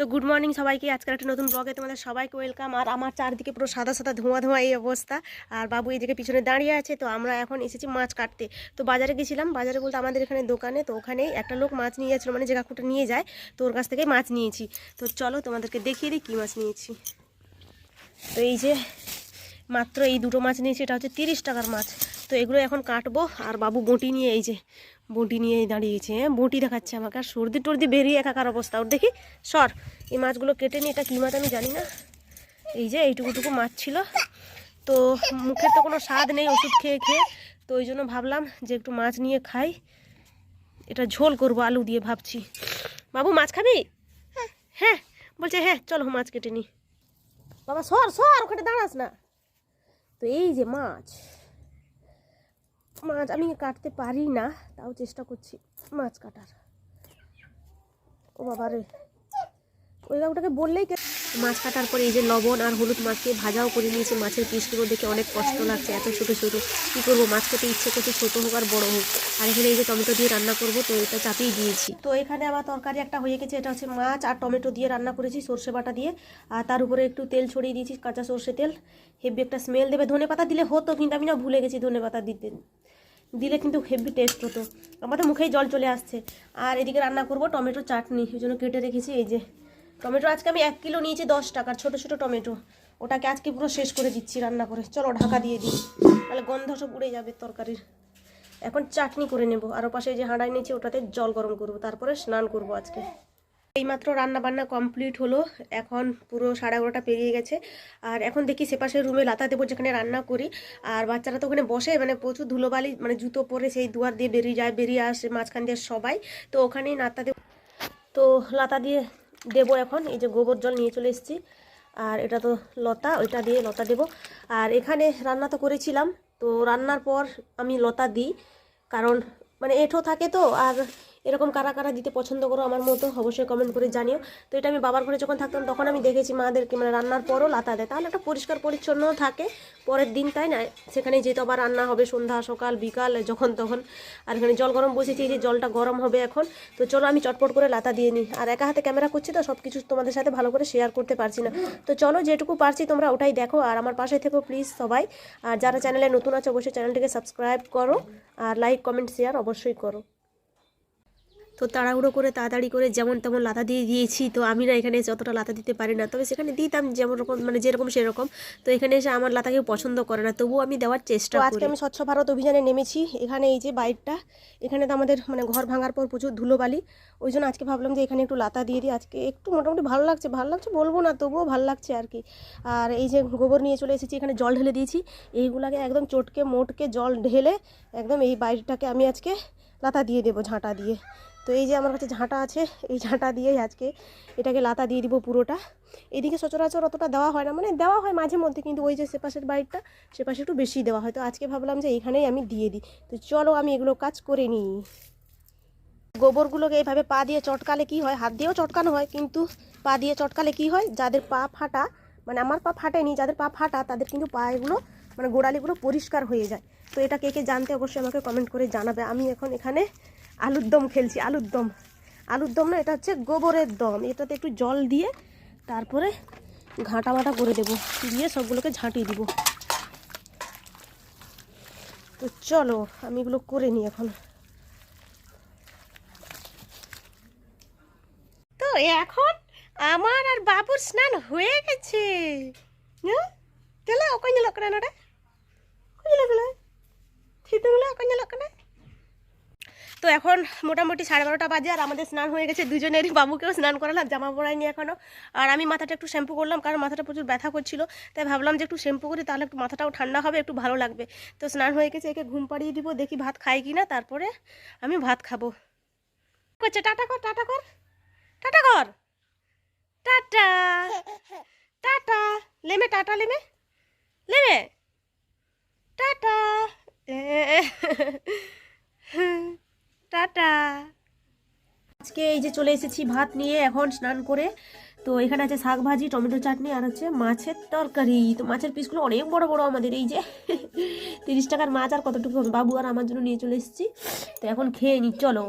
তো good morning সবাইকে। আজকের একটা নতুন ব্লগে তোমাদের সবাইকে ওয়েলকাম আর আমার চারদিকে পুরো সাদা সাদা ধোঁয়া ধোঁয়া এই অবস্থা। আর বাবু এইদিকে পিছনে দাঁড়িয়ে আছে, তো আমরা এখন এসেছি মাছ কাটতে। তো বাজারে গেছিলাম, বাজারে বলতে আমাদের এখানে দোকানে, তো ওখানে একটা লোক মাছ নিয়ে যাচ্ছিল মানে যে কাকুটা নিয়ে যায়, তো ওর কাছ থেকে মাছ নিয়েছি। তো চলো তোমাদেরকে দেখিয়ে দিই কী মাছ নিয়েছি। তো এই যে মাত্র এই দুটো মাছ নিয়েছি, এটা হচ্ছে তিরিশ টাকার মাছ। তো এগুলো এখন কাটবো। আর বাবু বঁটি নিয়ে এই যে, বঁটি নিয়ে দাঁড়িয়েছে। হ্যাঁ বঁটি দেখাচ্ছে আমাকে। আর সর্দি টর্দি বেরিয়ে একাকার অবস্থা। ওর দেখি, সর, এই মাছগুলো কেটে নিই এটা কী মাছ আমি জানি না। এই যে এইটুকুটুকু মাছ ছিল। তো মুখের তো কোনো স্বাদ নেই ওষুধ খেয়ে খেয়ে। তো ওই জন্য ভাবলাম যে একটু মাছ নিয়ে খাই। এটা ঝোল করব, আলু দিয়ে ভাবছি। বাবু, মাছ খাবি? হ্যাঁ বলছে হ্যাঁ চলো মাছ কেটে নি বাবা, সর সর, ওখানে দাঁড়াস না। তো এই যে মাছ। মাছ আমি কাটতে পারি না তাও চেষ্টা করছি মাছ কাটার। ও বাবা রে। ওই কাকুটাকে বললেই মাছ কাটার পরে এই যে লবণ আর হলুদ মাখিয়ে ভাজাও করে নিয়েছি মাছের পিসগুলো দেখে অনেক কষ্ট লাগছে এত ছোটো ছোটো। কী করব মাছ খেতে ইচ্ছে করছে ছোটো হোক আর বড়ো হোক। আর এখানে এই যে টমেটো দিয়ে রান্না করব তো এটা চাপিয়ে দিয়েছি। তো এখানে আমার তরকারি একটা হয়ে গেছে এটা হচ্ছে মাছ আর টমেটো দিয়ে রান্না করেছি সর্ষে বাটা দিয়ে। আর তার উপরে একটু তেল ছড়িয়ে দিয়েছি কাঁচা সর্ষে তেল। হেভি একটা স্মেল দেবে। ধনে পাতা দিলে হতো কিন্তু আমি না ভুলে গেছি ধনে পাতা দিতে। দিলে কিন্তু হেভি টেস্ট হতো। আমাদের মুখেই জল চলে আসছে। আর এদিকে রান্না করব টমেটো চাটনি ওই জন্য কেটে রেখেছি, এই যে। টমেটো আজকে আমি এক কিলো নিয়েছি দশ টাকার, ছোটো ছোটো টমেটো। ওটাকে আজকে পুরো শেষ করে দিচ্ছি রান্না করে। চলো ঢাকা দিয়ে দিই। তাহলে গন্ধ সব উড়ে যাবে তরকারির। এখন চাটনি করে নেব। আর পাশে যে হাঁড়াই নিয়েছি, ওটাতে জল গরম করব। তারপরে স্নান করব আজকে। এইমাত্র রান্না বান্না কমপ্লিট হলো। এখন পুরো সাড়ে এগারোটা পেরিয়ে গেছে। আর এখন দেখি সেপাশের রুমে লাতা দেবো যেখানে রান্না করি। আর বাচ্চারা তো ওখানে বসে মানে প্রচুর ধুলোবালি মানে জুতো পরে সেই দুয়ার দিয়ে বেরিয়ে যায়, বেরিয়ে আসে মাঝখান দিয়ে সবাই। তো ওখানেই লাতা দেবো। তো লাতা দিয়ে দেবো এখন, এই যে গোবর জল নিয়ে চলে এসেছি। আর এটা তো লতা, ওইটা দিয়ে লতা দেবো। আর এখানে রান্না তো করেছিলাম। তো রান্নার পর আমি লতা দিই। কারণ মানে এঁঠো থাকে তো, আর এরকম কারা কারা দিতে পছন্দ করো আমার মতো অবশ্যই কমেন্ট করে জানিও। তো এটা আমি বাবার ঘরে যখন থাকতাম তখন আমি দেখেছি মাদেরকে মানে রান্নার পরও লাতা দেয়। তাহলে একটা পরিষ্কার পরিচ্ছন্ন থাকে। পরের দিন তাই না, সেখানে যেহেতু আবার রান্না হবে সন্ধ্যা, সকাল, বিকাল, যখন তখন। আর এখানে জল গরম বসেছি যে জলটা গরম হবে এখন। তো চলো আমি চটপট করে লাতা দিয়ে নিই। আর একা হাতে ক্যামেরা করছি তো সব কিছু তোমাদের সাথে ভালো করে শেয়ার করতে পারছি না। তো চলো যেটুকু পারছি তোমরা ওটাই দেখো। আর আমার পাশে থেকো প্লিজ সবাই। আর যারা চ্যানেলে নতুন আছে, অবশ্যই চ্যানেলটিকে সাবস্ক্রাইব করো। আর লাইক কমেন্ট শেয়ার অবশ্যই করো। তো তাড়াহুড়ো করে তাড়াতাড়ি করে যেমন তেমন লাতা দিয়ে দিয়েছি তো আমি না এখানে অতটা লাতা দিতে পারি না। তবে সেখানে দিতাম যেমন রকম মানে যেরকম সেরকম। তো এখানে এসে আমার লাতা কেউ পছন্দ করে না তবুও আমি দেওয়ার চেষ্টা আজকে আমি স্বচ্ছ ভারত অভিযানে নেমেছি। এখানে এই যে বাইকটা এখানে তো আমাদের মানে ঘর ভাঙার পর প্রচুর ধুলোবালি। ওই জন্য আজকে ভাবলাম যে এখানে একটু লাতা দিয়ে দিই। আজকে একটু মোটামুটি ভালো লাগছে ভালো লাগছে বলব না তবুও ভালো লাগছে আর কি। আর এই যে গোবর নিয়ে চলে এসেছি এখানে জল ঢেলে দিয়েছি। এইগুলাকে একদম চটকে মোটকে জল ঢেলে একদম এই বাইকটাকে আমি আজকে লাতা দিয়ে দেবো ঝাঁটা দিয়ে। তো এই যে আমার কাছে ঝাঁটা আছে, এই ঝাঁটা দিয়েই আজকে এটাকে লাতা দিয়ে দিব পুরোটা। এদিকে সচরাচর অতটা দেওয়া হয় না মানে দেওয়া হয় মাঝে মধ্যে, কিন্তু ওই যে সেপাশের বাড়িটা সেপাশে একটু বেশি দেওয়া হয়। তো আজকে ভাবলাম যে এইখানেই আমি দিয়ে দিই। তো চলো আমি এগুলো কাজ করে নিই। গোবরগুলোকে এইভাবে পা দিয়ে চটকালে কি হয়? হাত দিয়েও চটকানো হয়, কিন্তু পা দিয়ে চটকালে কি হয়? যাদের পা ফাটা মানে আমার পা ফাটেনি, যাদের পা ফাটা, তাদের কিন্তু পায়েগুলো মানে গোড়ালিগুলো পরিষ্কার হয়ে যায়। তো এটা কে কে জানতে অবশ্যই আমাকে কমেন্ট করে জানাবে। আমি এখন এখানে আলুর দম খেলছি, আলুর দম। আলুর দম না, এটা হচ্ছে গোবরের দম। এটাতে একটু জল দিয়ে তারপরে ঘাঁটা বাটা করে দেবো। দিয়ে সবগুলোকে ঝাঁটিয়ে দিব। তো চলো, আমি এগুলো করে নিই এখন। তো এখন আমার আর বাবুর স্নান হয়ে গেছে। চলে ওখানে যেল কেন ওটা ওখানে যেল থিতুগুলো ওখানে যেল কেন তো এখন মোটামুটি সাড়ে বারোটা বাজে আর আমাদের স্নান হয়ে গেছে দুজনেরই। বাবুকেও স্নান করালাম জামা পরাইনি এখনও আর আমি মাথাটা একটু শ্যাম্পু করলাম কারণ মাথাটা প্রচুর ব্যথা করছিল। তাই ভাবলাম যে একটু শ্যাম্পু করি তাহলে একটু মাথাটাও ঠান্ডা হবে, একটু ভালো লাগবে। তো স্নান হয়ে গেছে, একে ঘুম পাড়িয়ে দিব, দেখি ভাত খাই কি না তারপরে আমি ভাত খাব। করছে, টাটা কর টাটা কর টাটা কর, টাটা টাটা, লেমে টাটা লেমে লেমে, টাটা টাটা। আজকে এই যে চলে এসেছি ভাত নিয়ে, এখন স্নান করে। তো এখানে আছে শাক ভাজি, টমেটো চাটনি আর হচ্ছে মাছের তরকারি। তো মাছের পিসগুলো অনেক বড় বড় আমাদের, এই যে তিরিশ টাকার মাছ আর কতটুকু বাবু আর আমার জন্য নিয়ে চলে এসেছি। তো এখন খেয়ে নি, চলো।